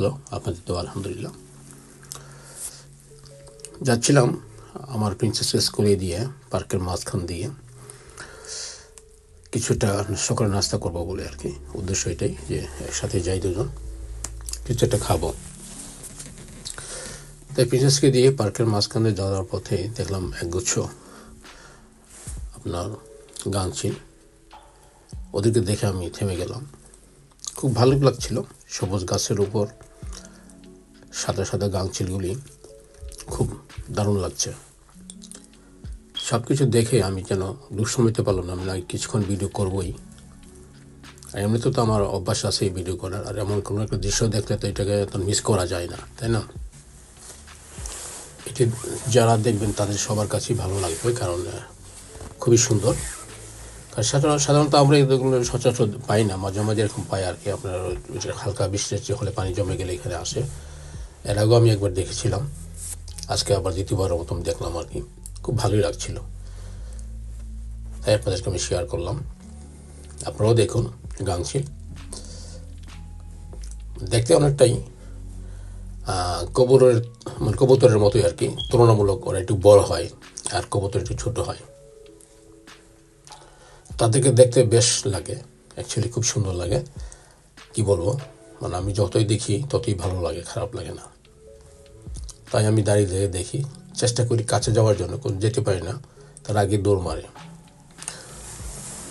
Hello আপনাদের তো আলহামদুলিল্লাহ। যাচ্ছিলাম আমার প্রিন্সেস স্কুলে দিয়ে পার্কের মাঝখান দিয়ে। কিছুটা সকালে নাস্তা করব বলে আর কি, উদ্দেশ্য এটাই যে একসাথে যাই দুজন কিছু একটা খাব। তাই প্রিন্সেসকে দিয়ে পার্কের মাঝখানে যাওয়ার পথে দেখলাম একগুচ্ছ আপনার গান ছিল। ওদেরকে দেখে আমি থেমে গেলাম। খুব ভালো লাগছিল, সবুজ গাছের উপর সাদা সাদা গাংচিলগুলি খুব দারুণ লাগছে। সব কিছু দেখে আমি যেন দুঃসময়তে পারলাম না, আমি না কিছুক্ষণ ভিডিও করবই। আর এমনিতে তো আমার অভ্যাস আছে এই ভিডিও করার, আর এমন কোনো একটা দৃশ্য দেখলে তো এটাকে তো মিস করা যায় না, তাই না? এটি যারা দেখবেন তাদের সবার কাছেই ভালো লাগবে, কারণ খুবই সুন্দর। কারণ সাধারণ- সাধারণত আমরা এগুলো সচরাচর পাই না, মাঝে মাঝে এরকম পাই আর কি, আপনার হালকা বৃষ্টি হলে পানি জমে গেলে এখানে আসে। এর আগেও আমি একবার দেখেছিলাম। আজকে আবার দ্বিতীয়বারের মতন দেখলাম আর কি। খুব ভালোই লাগছিল। তাই আপনাদেরকে আমি শেয়ার করলাম। আপনারাও দেখুন গাংচিল দেখতে অনেকটাই আহ, কবুতরের মানে কবুতরের মতোই আর কি। তুলনামূলক ওরা একটু বড় হয় আর কবুতর একটু ছোট হয়। তাদেরকে দেখতে বেশ লাগে। অ্যাকচুয়ালি খুব সুন্দর লাগে। কি বলব? মানে আমি যতই দেখি, ততই ভালো লাগে, খারাপ লাগে না। তাই আমি দাঁড়িয়ে দেখি, চেষ্টা করি কাছে যাওয়ার জন্য, কোন যেতে পারি না, তার আগে দৌড় মারে।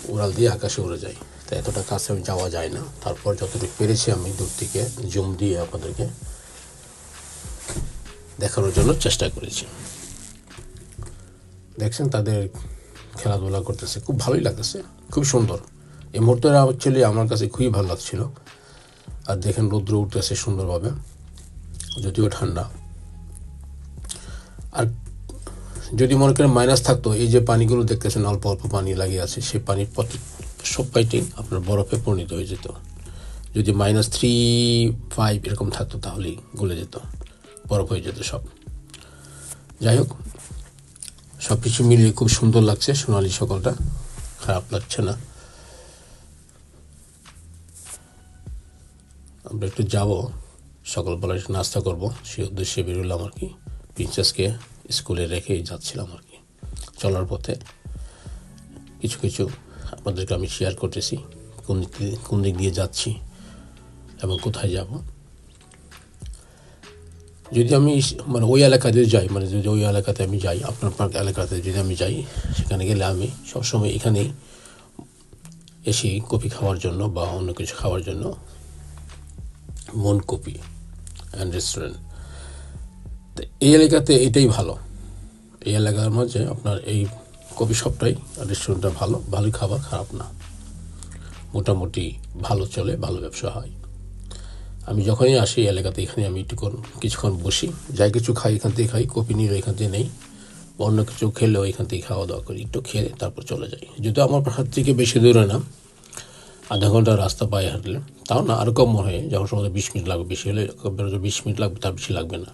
উড়াল দিয়ে আকাশে উড়ে যাই। তাই এতটা কাছে আমি যাওয়া যায় না। তারপর যতটুকু পেরেছি আমি দূর থেকে জুম দিয়ে আপনাদেরকে দেখানোর জন্য চেষ্টা করেছি। দেখছেন, তাদের খেলাধুলা করতেছে। খুব ভালোই লাগতেছে, খুব সুন্দর। এই মুহূর্তে অ্যাকচুয়ালি আমার কাছে খুবই ভালো লাগছিল। আর দেখেন রৌদ্র উঠতেছে সুন্দরভাবে, যদিও ঠান্ডা। আর যদি মনে করেন মাইনাস থাকতো, এই যে পানিগুলো দেখতেছেন অল্প অল্প পানি লাগিয়ে আছে, সেই পানির প্রতি সব পাইটি আপনার বরফে পরিণত হয়ে যেত। যদি মাইনাস থ্রি ফাইভ এরকম থাকতো তাহলেই গলে যেত, বরফ হয়ে যেত সব। যাই হোক সব কিছু মিলিয়ে খুব সুন্দর লাগছে সোনালি সকালটা, খারাপ লাগছে না। আমরা একটু যাব। সকালবেলা একটু নাস্তা করব। সেই উদ্দেশ্যে বেরোলাম আর কি। প্রিন্সেসকে স্কুলে রেখে যাচ্ছিলাম আর কি। চলার পথে কিছু কিছু আপনাদেরকে আমি শেয়ার করতেছি। কোন দিক কোন দিক দিয়ে যাচ্ছি এবং কোথায় যাব। যদি আমি মানে ওই এলাকাতে যাই মানে যদি ওই এলাকাতে আমি যাই, আপনার পার্ক এলাকাতে যদি আমি যাই, সেখানে গেলে আমি সবসময় এখানেই এসে কফি খাওয়ার জন্য বা অন্য কিছু খাওয়ার জন্য মন কপি অ্যান্ড রেস্টুরেন্ট তো এই এলাকাতে এটাই ভালো। এই এলাকার মাঝে আপনার এই কফি শপটাই রেস্টুরেন্টটা ভালো, ভালোই খাবার, খারাপ না। মোটামুটি ভালো চলে, ভালো ব্যবসা হয়। আমি যখনই আসি এলাকাতে, এখানে আমি একটু কিছুক্ষণ বসি। যাই কিছু খাই, এখান থেকে খাই, কপি নিয়ে এখান থেকে নেই। অন্য কিছু খেলেও এখান থেকে খাওয়া দাওয়া করি, একটু খেয়ে তারপর চলে যাই। যদিও আমার হাত থেকে বেশি দূরে না আধা ঘণ্টা রাস্তা পায়ে হাঁটলে, তাও না আরও কম হয়। যখন সময় বিশ মিনিট লাগবে, বেশি হলে বিশ মিনিট লাগবে, তার বেশি লাগবে না।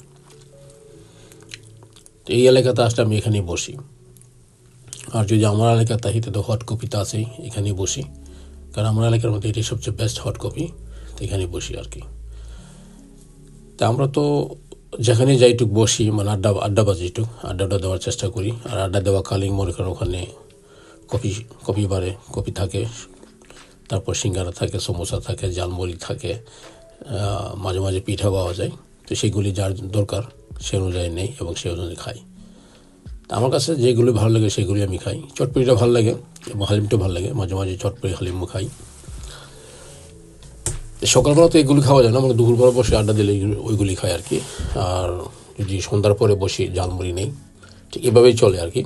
তো এই এলাকাতে আসলে আমি এখানেই বসি। আর যদি আমার এলাকা তাহিতে তো হট কপিতে আছেই, এখানেই বসি। কারণ আমার এলাকার মধ্যে এটাই সবচেয়ে বেস্ট হট কপি তো এখানেই বসি আর কি। তা আমরা তো যেখানে যাইটুক বসি মানে আড্ডা আড্ডা বাজি একটু আড্ডাটা দেওয়ার চেষ্টা করি। আর আড্ডা দেওয়া কালীন মনে করেন ওখানে কফি কফি বাড়ে কফি থাকে। তারপর সিঙ্গারা থাকে, সমোসা থাকে জালমুড়ি থাকে মাঝে মাঝে পিঠা পাওয়া যায়। তো সেগুলি যার দরকার, সে অনুযায়ী নেই এবং সে অনুযায়ী খাই আমার কাছে যেগুলি ভালো লাগে সেগুলি আমি খাই। চটপটিটা ভালো লাগে এবং হালিমটা ভালো লাগে, মাঝে মাঝে চটপটি হালিমও খাই। সকালবেলা তো এগুলি খাওয়া যায় না আমাকে দুপুরবেলা বসে আড্ডা দিলে ওইগুলি খাই আর কি। আর যদি সন্ধ্যার পরে বসি ঝালমুড়ি নেই, ঠিক এভাবেই চলে আর কি।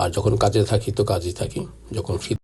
আর যখন কাজে থাকি তো কাজেই থাকি, যখন ফ্রি